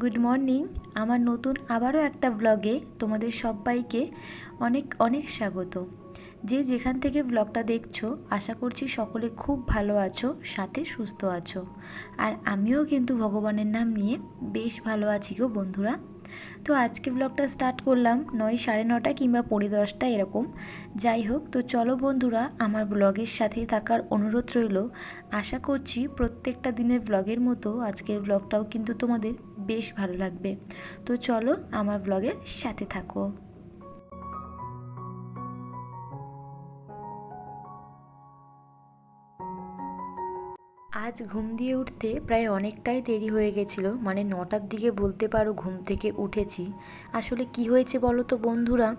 Good morning. আমার নতুন আবারও একটা ব্লগে তোমাদের সবাইকে অনেক অনেক স্বাগত। যে যেখান থেকে ব্লগটা দেখছ, আশা করছি সকলে খুব ভালো আছো, সাথে সুস্থ আছো। আর আমিও কিন্তু ভগবানের নাম নিয়ে বেশ ভালো আছি গো বন্ধুরা। তো আজকে ব্লগটা স্টার্ট করলাম নয় সাড়ে নটা কিংবা পৌনে দশটা এরকম। যাই হোক, তো চলো বন্ধুরা, আমার ব্লগের সাথে থাকার অনুরোধ রইল। আশা করছি প্রত্যেকটা দিনের ব্লগের মতো আজকের ব্লগটাও কিন্তু তোমাদের বেশ ভালো লাগবে। তো চলো আমার ব্লগের সাথে থাকো। আজ ঘুম দিয়ে উঠতে প্রায় অনেকটাই দেরি হয়ে গেছিল। মানে নটার দিকে বলতে পারো ঘুম থেকে উঠেছি। আসলে কি হয়েছে বলো তো বন্ধুরা?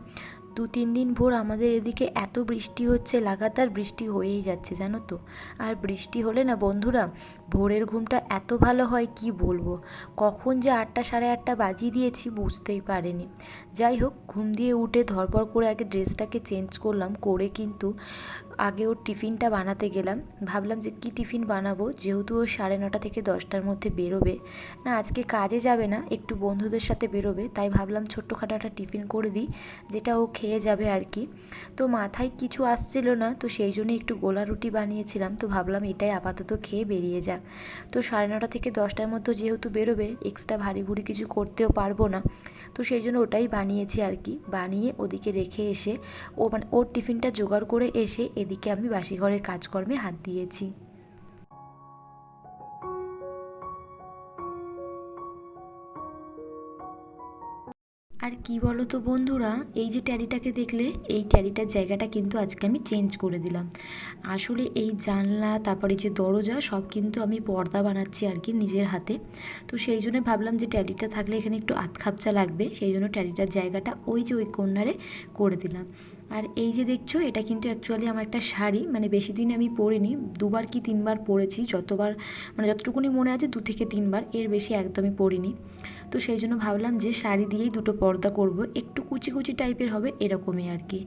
দু তিন দিন ভোর আমাদের এদিকে এত বৃষ্টি হচ্ছে, লাগাতার বৃষ্টি হয়েই যাচ্ছে, জানো তো। আর বৃষ্টি হলে না বন্ধুরা, ভোরের ঘুমটা এত ভালো হয়, কি বলব? কখন যে আটটা সাড়ে আটটা বাজিয়ে দিয়েছি বুঝতেই পারেনি। যাই হোক, ঘুম দিয়ে উঠে ধরপর করে আগে ড্রেসটাকে চেঞ্জ করলাম, করে কিন্তু আগে ওর টিফিনটা বানাতে গেলাম। ভাবলাম যে কি টিফিন বানাবো? যেহেতু ও সাড়ে নটা থেকে দশটার মধ্যে বেরোবে। না, আজকে কাজে যাবে না, একটু বন্ধুদের সাথে বেরোবে। তাই ভাবলাম ছোট্টখাটো একটা টিফিন করে দিই, যেটা ও খেয়ে যাবে আর কি। তো মাথায় কিছু আসছিল না, তো সেই জন্য একটু গোলা রুটি বানিয়েছিলাম। তো ভাবলাম এটাই আপাতত খেয়ে বেরিয়ে যাক। তো সাড়ে নটা থেকে দশটার মধ্যে যেহেতু বেরোবে এক্সট্রা ভারী ভুরি কিছু করতেও পারব না। তো সেই জন্য ওটাই বানিয়েছি আর কি। বানিয়ে ওদিকে রেখে এসে ও মানে ওর টিফিনটা জোগাড় করে এসে এদিকে আমি বাসি ঘরের কাজকর্মে হাত দিয়েছি। আর কি বলো তো বন্ধুরা, এই যে ট্যারিটাকে দেখলে, এই ট্যারিটার জায়গাটা কিন্তু আজকে আমি চেঞ্জ করে দিলাম। আসলে এই জানলা, তারপরে যে দরজা, সব কিন্তু আমি পর্দা বানাচ্ছি আর কি নিজের হাতে। তো সেই জন্য ভাবলাম যে ট্যারিটা থাকলে এখানে একটু আতখাপচা লাগবে, সেই জন্য ট্যারিটার জায়গাটা ওই যে ওই কর্নারে করে দিলাম। আর এই যে দেখছ, এটা কিন্তু অ্যাকচুয়ালি আমার একটা শাড়ি মানে বেশি দিন আমি পরিনি, দুবার কি তিনবার পরেছি, যতবার মানে যতটুকুনি মনে আছে দু থেকে তিনবার, এর বেশি একদমই পরিনি। তো সেই জন্য ভাবলাম যে শাড়ি দিয়েই দুটো পর্দা করব। একটু কুচি কুচি টাইপের হবে এরকমই আর কি।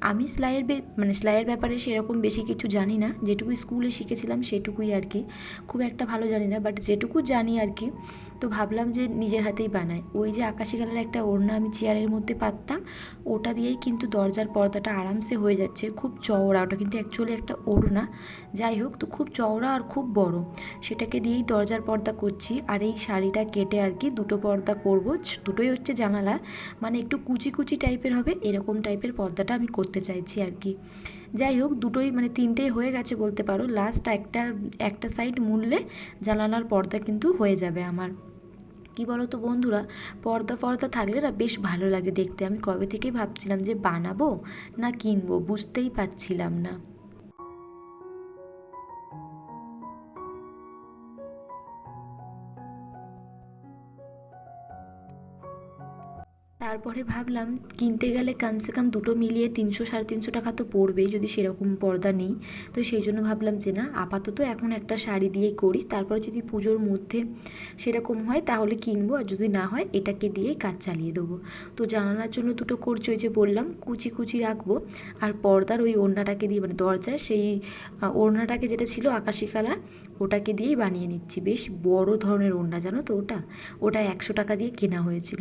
আমি সেলাইয়ের মানে সেলাইয়ের ব্যাপারে সেরকম বেশি কিছু জানি না। যেটুকু স্কুলে শিখেছিলাম সেটুকুই আর কি। খুব একটা ভালো জানি না বাট যেটুকু জানি আর কি, তো ভাবলাম যে নিজের হাতেই বানাই। ওই যে আকাশি কালারের একটা ওড়না আমি চেয়ারের মধ্যে পাততাম, ওটা দিয়েই কিন্তু দরজার পর্দাটা আরামসে হয়ে যাচ্ছে। খুব চওড়া, ওটা কিন্তু অ্যাকচুয়ালি একটা ওড়না। যাই হোক, তো খুব চওড়া আর খুব বড়। সেটাকে দিয়েই দরজার পর্দা করছি। আর এই শাড়িটা কেটে আর কি দুটো পর্দা করব। দুটোই হচ্ছে জানালা। মানে একটু কুচি কুচি টাইপের হবে, এরকম টাইপের পর্দাটা আমি করতে চাইছি আর কি। যাই হোক, দুটোই মানে তিনটেই হয়ে গেছে বলতে পারো। লাস্ট একটা একটা সাইড মুড়লে জানালার পর্দা কিন্তু হয়ে যাবে আমার। কি বলো তো বন্ধুরা, পর্দা ফর্দা থাকলে না বেশ ভালো লাগে দেখতে। আমি কবে থেকেই ভাবছিলাম যে বানাবো না কিনবো বুঝতেই পারছিলাম না। তারপরে ভাবলাম, কিনতে গেলে কমসে কম দুটো মিলিয়ে তিনশো সাড়ে তিনশো টাকা তো পড়বেই যদি সেরকম পর্দা নেই। তো সেই জন্য ভাবলাম যে না, আপাতত এখন একটা শাড়ি দিয়েই করি। তারপরে যদি পুজোর মধ্যে সেরকম হয় তাহলে কিনবো, আর যদি না হয় এটাকে দিয়েই কাজ চালিয়ে দেবো। তো জানালার জন্য দুটো করছি, ওই যে বললাম, কুচি কুচি রাখব। আর পর্দার ওই ওড়নাটাকে দিয়ে মানে দরজায় সেই ওড়নাটাকে যেটা ছিল আকাশি কালার, ওটাকে দিয়েই বানিয়ে নিচ্ছি। বেশ বড় ধরনের ওড়না, জানো তো ওটা? ওটা একশো টাকা দিয়ে কেনা হয়েছিল।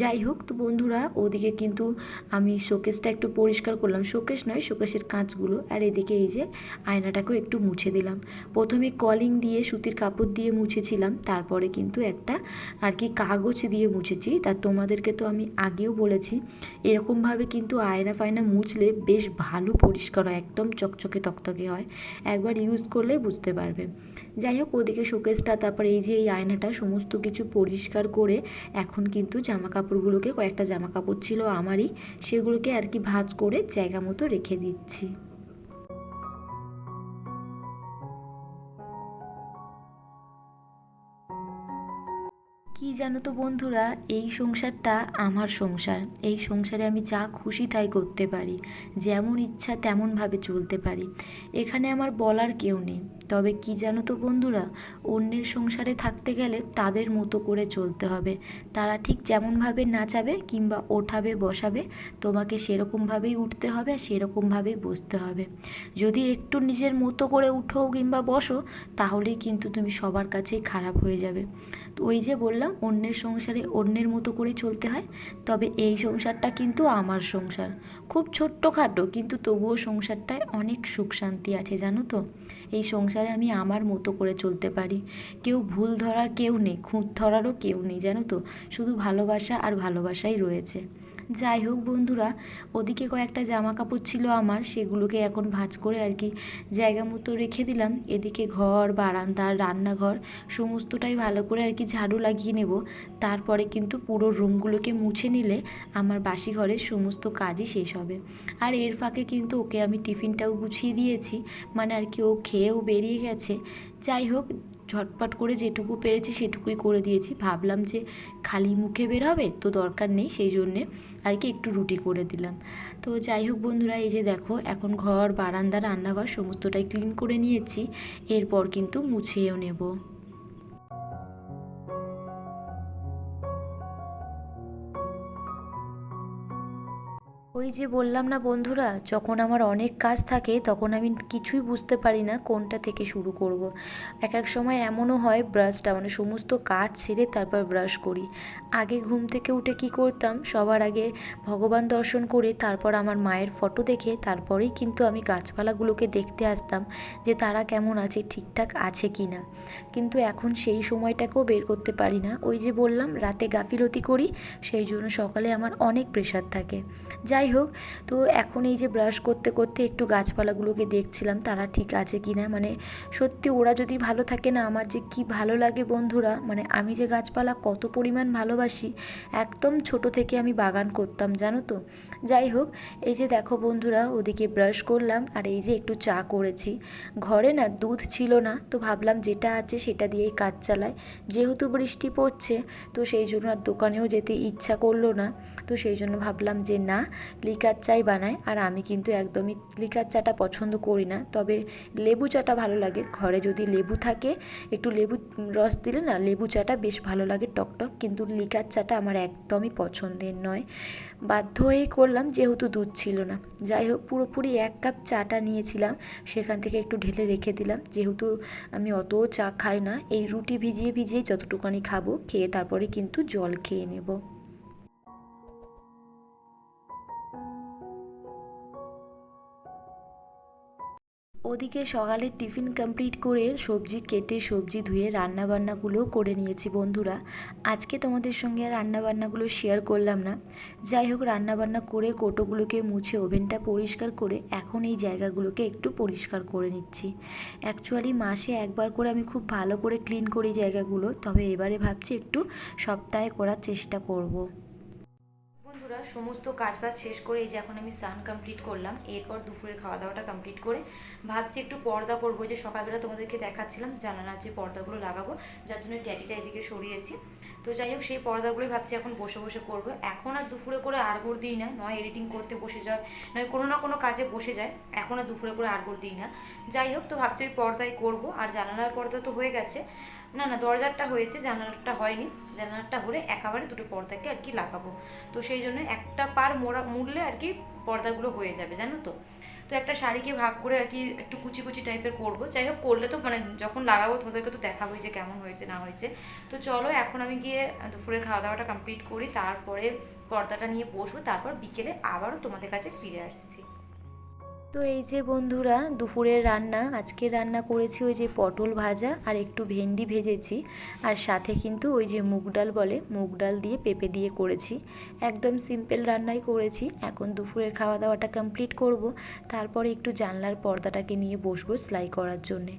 যাই হোক তো বন্ধুরা, ওদিকে কিন্তু আমি শোকেসটা একটু পরিষ্কার করলাম। শোকেস নয়, শোকেসের কাঁচগুলো। আর এদিকে এই যে আয়নাটাকেও একটু মুছে দিলাম। প্রথমে কলিং দিয়ে, সুতির কাপড় দিয়ে মুছেছিলাম। তারপরে কিন্তু একটা আর কি কাগজ দিয়ে মুছেছি। তা তোমাদেরকে তো আমি আগেও বলেছি, এরকমভাবে কিন্তু আয়না ফায়না মুছলে বেশ ভালো পরিষ্কার হয়, একদম চকচকে তকতকে হয়। একবার ইউজ করলে বুঝতে পারবে। যাই হোক, ওদিকে শোকেসটা, তারপর এই যে এই আয়নাটা, সমস্ত কিছু পরিষ্কার করে এখন কিন্তু জামা কাপড়গুলোকে কয়েকটা জামা কাপড় ছিল আমারই সেগুলোকে আর কি ভাঁজ করে জায়গা মতো রেখে দিচ্ছি। কি জানো তো বন্ধুরা? এই সংসারটা আমার সংসার। এই সংসারে আমি যা খুশি তাই করতে পারি। যেমন ইচ্ছা তেমনভাবে চলতে পারি। এখানে আমার বলার কেউ নেই। তবে কি জানো তো বন্ধুরা? অন্যের সংসারে থাকতে গেলে তাদের মতো করে চলতে হবে। তারা ঠিক যেমনভাবে নাচাবে কিংবা ওঠাবে, বসাবে, তোমাকে সেরকমভাবেই উঠতে হবে আর সেরকমভাবেই বসতে হবে। যদি একটু নিজের মতো করে উঠো কিংবা বসো, তাহলেই কিন্তু তুমি সবার কাছেই খারাপ হয়ে যাবে। তো ওই যে বললাম অন্যের সংসারে অন্যের মতো করে চলতে হয়, তবে এই সংসারটা কিন্তু আমার সংসার। খুব ছোট্টখাটো, কিন্তু তবুও সংসারটায় অনেক সুখ শান্তি আছে, জানো তো? এই সংসারে আমি আমার মতো করে চলতে পারি। কেউ ভুল ধরার কেউ নেই, খুঁত ধরারও কেউ নেই, জানো তো? শুধু ভালোবাসা আর ভালোবাসাই রয়েছে। যাই হোক বন্ধুরা, ওদিকে কয়েকটা জামা কাপড় ছিল আমার, সেগুলোকে এখন ভাঁজ করে আর কি জায়গা মতো রেখে দিলাম। এদিকে ঘর, বারান্দা, রান্নাঘর, সমস্তটাই ভালো করে আর কি ঝাড়ু লাগিয়ে নেব। তারপরে কিন্তু পুরো রুমগুলোকে মুছে নিলে আমার বাসি ঘরের সমস্ত কাজই শেষ হবে। আর এর ফাঁকে কিন্তু ওকে আমি টিফিনটাও গুছিয়ে দিয়েছি। মানে আর কি ও খেয়েও বেরিয়ে গেছে। যাই হোক ঝটপট করে যেটুকু পেরেছি সেটুকুই করে দিয়েছি। ভাবলাম যে খালি মুখে বের হবে তো দরকার নেই, সেই জন্যে আর কি একটু রুটি করে দিলাম। তো যাই হোক বন্ধুরা, এই যে দেখো, এখন ঘর, বারান্দা, রান্নাঘর সমস্তটাই ক্লিন করে নিয়েছি। এরপর কিন্তু মুছিয়েও নেব। ওই যে বললাম না বন্ধুরা, যখন আমার অনেক কাজ থাকে তখন আমি কিছুই বুঝতে পারি না কোনটা থেকে শুরু করব। এক এক সময় এমনও হয় ব্রাশটা মানে সমস্ত কাজ ছেড়ে তারপর ব্রাশ করি। আগে ঘুম থেকে উঠে কি করতাম? সবার আগে ভগবান দর্শন করে তারপর আমার মায়ের ফটো দেখে তারপরেই কিন্তু আমি গাছপালাগুলোকে দেখতে আসতাম যে তারা কেমন আছে, ঠিকঠাক আছে কি না কিন্তু এখন সেই সময়টাকেও বের করতে পারি না। ওই যে বললাম, রাতে গাফিলতি করি, সেই জন্য সকালে আমার অনেক প্রেশার থাকে। যাই হোক, তো এখন এই যে ব্রাশ করতে করতে একটু গাছপালাগুলোকে দেখছিলাম, তারা ঠিক আছে কি না মানে সত্যি ওরা যদি ভালো থাকে না, আমার যে কি ভালো লাগে বন্ধুরা মানে আমি যে গাছপালা কত পরিমাণ ভালোবাসি, একদম ছোট থেকে আমি বাগান করতাম, জানো তো? যাই হোক, এই যে দেখো বন্ধুরা, ওদিকে ব্রাশ করলাম, আর এই যে একটু চা করেছি। ঘরে না দুধ ছিল না, তো ভাবলাম যেটা আছে সেটা দিয়েই কাজ চালায় যেহেতু বৃষ্টি পড়ছে, তো সেই জন্য আর দোকানেও যেতে ইচ্ছা করল না, তো সেই জন্য ভাবলাম যে না লিকার চাই বানায়, আর আমি কিন্তু একদমই লিকার চাটা পছন্দ করি না। তবে লেবু চাটা ভালো লাগে। ঘরে যদি লেবু থাকে, একটু লেবু রস দিলে না, লেবু চাটা বেশ ভালো লাগে টকটক কিন্তু লিকার চাটা আমার একদমই পছন্দের নয়। বাধ্য হয়েই করলাম, যেহেতু দুধ ছিল না। যাই হোক, পুরোপুরি এক কাপ চাটা নিয়েছিলাম, সেখান থেকে একটু ঢেলে রেখে দিলাম। যেহেতু আমি অত চা খাই না, এই রুটি ভিজিয়ে ভিজিয়ে যতটুকানি খাব, খেয়ে তারপরে কিন্তু জল খেয়ে নেব। ওদিকে সকালের টিফিন কমপ্লিট করে সবজি কেটে সবজি ধুয়ে রান্নাবান্নাগুলো করে নিয়েছি বন্ধুরা। আজকে তোমাদের সঙ্গে রান্নাবান্নাগুলো শেয়ার করলাম না। যাই হোক, রান্নাবান্না করে কোটোগুলোকে মুছে ওভেনটা পরিষ্কার করে এখন এই জায়গাগুলোকে একটু পরিষ্কার করে নিচ্ছি। অ্যাকচুয়ালি মাসে একবার করে আমি খুব ভালো করে ক্লিন করি জায়গাগুলো, তবে এবারে ভাবছি একটু সপ্তাহে করার চেষ্টা করব। বন্ধুরা সমস্ত কাজ বাজ শেষ করে এই যে এখন আমি স্নান কমপ্লিট করলাম, এরপর দুপুরের খাওয়া দাওয়াটা কমপ্লিট করে ভাবছি একটু পর্দা করব যে সকালবেলা তোমাদেরকে দেখাচ্ছিলাম, জানালার যে পর্দাগুলো লাগাবো, যার জন্য ট্যাডিটা এদিকে সরিয়েছি। তো যাই হোক, সেই পর্দাগুলোই ভাবছি এখন বসে বসে করব। এখন আর দুপুরে করে আড়গোড় দিই না, নয় এডিটিং করতে বসে যায়, নয় কোনো না কোনো কাজে বসে যায়, এখন আর দুপুরে করে আড়গোড় দিই না। যাই হোক, তো ভাবছি ওই পর্দাই করব, আর জানালার পর্দা তো হয়ে গেছে। না না দরজারটা হয়েছে, জানালাটা হয়নি। জানালাটা হলে একেবারে দুটো পর্দাকে আর কি লাগাবো। তো সেই জন্য একটা পার মোড়া মুড়লে আর কি পর্দাগুলো হয়ে যাবে, জানো তো? তো একটা শাড়িকে ভাগ করে আর কি একটু কুচি কুচি টাইপের করব। যাই হোক, করলে তো মানে যখন লাগাবো তোমাদেরকে তো দেখাবোই যে কেমন হয়েছে, না হয়েছে। তো চলো, এখন আমি গিয়ে দুপুরের খাওয়া দাওয়াটা কমপ্লিট করি, তারপরে পর্দাটা নিয়ে বসবো, তারপর বিকেলে আবারও তোমাদের কাছে ফিরে আসছি। তো এই যে বন্ধুরা, দুপুরের রান্না, আজকে রান্না করেছি ওই যে পটল ভাজা আর একটু ভেন্ডি ভেজেছি। আর সাথে কিন্তু ওই যে মুগ ডাল বলে, মুগ ডাল দিয়ে পেঁপে দিয়ে করেছি। একদম সিম্পল রান্নাই করেছি। এখন দুপুরের খাওয়া দাওয়াটা কমপ্লিট করব। তারপরে একটু জানলার পর্দাটাকে নিয়ে বসবো সেলাই করার জন্যে।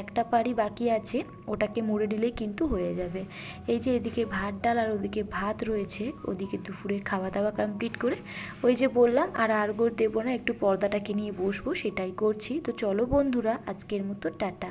একটা পারি বাকি আছে, ওটাকে মুড়ে দিলেই কিন্তু হয়ে যাবে। এই যে এদিকে ভাত ডাল আর ওদিকে ভাত রয়েছে, ওদিকে দুপুরের খাওয়া দাওয়া কমপ্লিট করে ওই যে বললাম, আর আরগোর দেবো না, একটু পর্দাটাকে নিয়ে বসবো সেটাই করছি। তো চলো বন্ধুরা আজকের মতো টাটা।